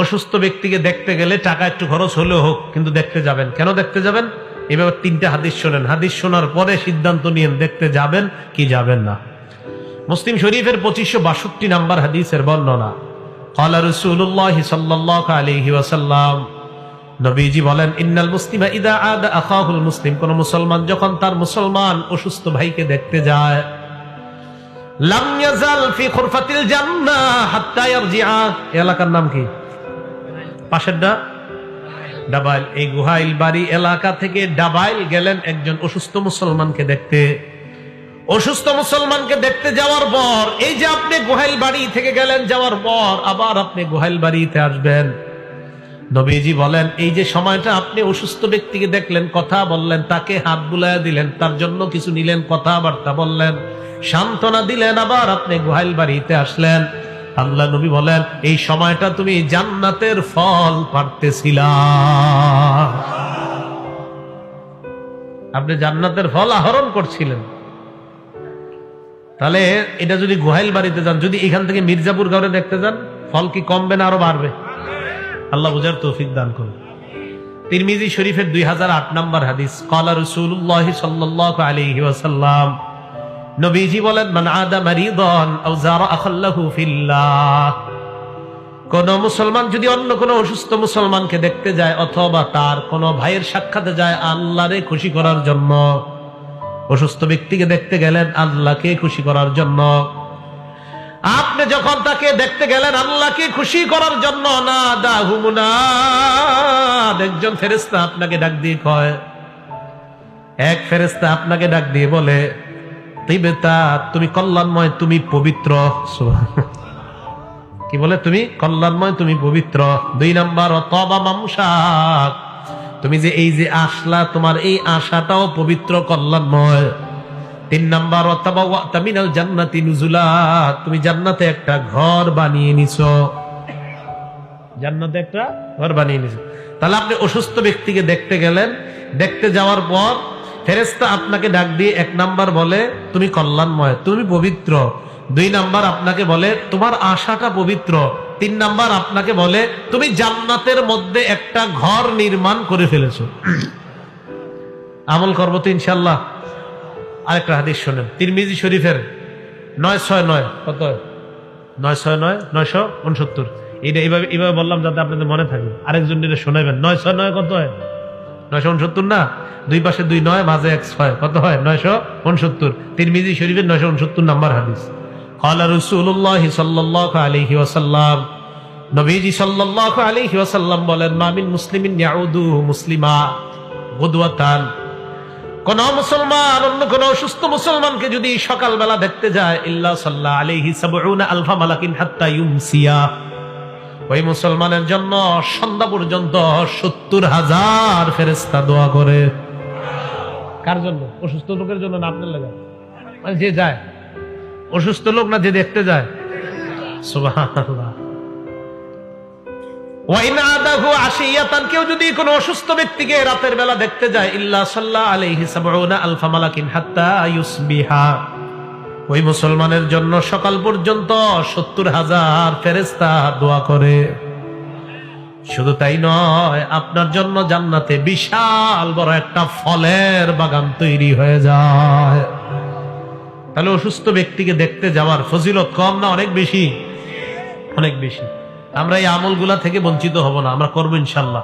অসুস্থ ব্যক্তিকে দেখতে গেলে টাকা একটু খরচ হলেও হোক, কিন্তু দেখতে যাবেন। কেন দেখতে যাবেন? এভাবে তিনটা হাদিস শোনেন। হাদিস শোনার পরে সিদ্ধান্ত নিয়ে দেখতে যাবেন কি যাবেন না। মুসলিম শরীফের পঁচিশশো বাষট্টি নাম্বার হাদিসের বর্ণনা কলা রসুল্লাহ আলী আলহি ওয়াসাল্লাম। নবীজি বলেন, ইন্নাল মুসলিমা ইদা আদ আখাহুল মুসলিম। কোন মুসলমান যখন তার মুসলমান অসুস্থ ভাইকে দেখতে যায়, লাম ইয়াজাল ফি এলাকার নাম কি? পাশেরটা? ডাবাইল। এই গুহাইল বাড়ি এলাকা থেকে ডাবাইল গেলেন একজন অসুস্থ মুসলমানকে দেখতে। অসুস্থ মুসলমানকে দেখতে যাওয়ার পর, এই যে আপনি গোহাইল বাড়ি থেকে গেলেন যাওয়ার পর, আবার আপনি গোহাইল বাড়িতে আসবেন। নবীজি বলেন, এই যে সময়টা আপনি অসুস্থ ব্যক্তিকে দেখলেন, কথা বললেন, তাকে হাত বুলায় দিলেন, তার জন্য কিছু নিলেন, কথাবার্তা বললেন, সান্ত্বনা দিলেন, আবার আপনি গোহাইল বাড়িতে আসলেন। আল্লাহ নবী বলেন, এই সময়টা তুমি জান্নাতের ফল পারতেছিলা। আপনি জান্নাতের ফল আহরণ করছিলেন। তাহলে এটা যদি গোহাইল বাড়িতে যান, যদি এখান থেকে মির্জাপুর গাঁরে দেখতে যান, ফল কি কমবে না আরও বাড়বে? আল্লাহ বুঝার তৌফিক দান করুন। তিরমিজি শরীফের দুই হাজার আট নম্বর হাদিস, কলা রসুল্লাহ সাল্লাহ আলহি ওয়াসাল্লাম নবীজি বলেন, মান আদা মারিদন আও কোন মুসলমান যদি অন্য কোন অসুস্থ মুসলমানকে দেখতে যায় অথবা তার কোন ভাইয়ের সাক্ষাতে যায় আল্লাহরে খুশি করার জন্য, অসুস্থ ব্যক্তিকে দেখতে গেলেন আল্লাহকে খুশি করার জন্য। আপনি যখন তাকে দেখতে গেলেন আল্লাহকে খুশি করার জন্য না দাহুমুনা একজন ফেরেস্তা আপনাকে ডাক দিয়ে কয়, এক ফেরেস্তা আপনাকে ডাক দিয়ে বলে তিবেতা তুমি কল্যাণময়, তুমি পবিত্র। কি বলে তুমি? কল্যাণময়, তুমি পবিত্র। দুই নাম্বার তবা মামসাক। তুমি যে এই যে আসলা, তোমার এই আশাটাও পবিত্র, কল্যাণময়। তিন নাম্বার তামিনাল জান্নাতি নুজুলা। তুমি জান্নাতে একটা ঘর বানিয়ে নিছো। জান্নাতে একটা ঘর বানিয়ে নিছো। তাহলে আপনি অসুস্থ ব্যক্তিকে দেখতে গেলেন। দেখতে যাওয়ার পর ফেরেস্তা আপনাকে ডাক দিয়ে এক নাম্বার বলে, তুমি কল্যাণময়, তুমি পবিত্র। দুই নাম্বার আপনাকে বলে, তোমার আশাটা পবিত্র। তিন নাম্বার আপনাকে বলে, তুমি জান্নাতের মধ্যে একটা ঘর নির্মাণ করে ফেলেছো। আমল করব তো ইনশাল্লাহ আরেকটা হাদিস শোনেন। তিরমিজি শরীফের নয় ছয় নয়, কত? নয় ছয় নয়, নয়শো উনসত্তর। এইটা এইভাবে এইভাবে বললাম যাতে আপনাদের মনে থাকবে আরেকজন এটা শোনাবেন নয় ছয় নয় কত হয়? নয়শো উনসত্তর না? দুই পাশে দুই নয়, মাঝে এক ছয়। কত হয়? নয়শো উনসত্তর। তিরমিজি শরীফের নয়শো উনসত্তর নাম্বার হাদিস। আল্লাহ রসুল্লাহ সাল্লাহ আলহি ওসাল্লাম নবীজি সাল্লাহ আলহি ওসাল্লাম বলেন মামিন মুসলিমিন ইয়াউদু মুসলিমা বদুয়াতান কোন মুসলমান, অন্য কোন অসুস্থ মুসলমানকে যদি সকালবেলা দেখতে যায়, ইল্লা সাল্লাহ আলহি সাবুনা আলফা মালাকিন হাত্তা ইউমসিয়া। ওই মুসলমানের জন্য সন্ধ্যা পর্যন্ত সত্তর হাজার ফেরেস্তা দোয়া করে। কার জন্য? অসুস্থ লোকের জন্য না আপনার লাগে? মানে যে যায়। অসুস্থ লোক না যে দেখতে যায়? কেউ যদি কোনো অসুস্থ ব্যক্তিকে রাতের বেলা দেখতে যায়, ইল্লা সাল্লাহ আলাইহি সাবউনা আলফা মালাকিন হাত্তা ইউসবিহা। ওই মুসলমানের জন্য সকাল পর্যন্ত সত্তর হাজার ফেরেস্তা দোয়া করে। শুধু তাই নয়, আপনার জন্য জান্নাতে বিশাল বড় একটা ফলের বাগান তৈরি হয়ে যায়। তাহলে অসুস্থ ব্যক্তিকে দেখতে যাওয়ার ফজিলত কম না অনেক বেশি? অনেক বেশি। আমরা এই আমলগুলা থেকে বঞ্চিত হব না, আমরা করব ইনশাল্লাহ।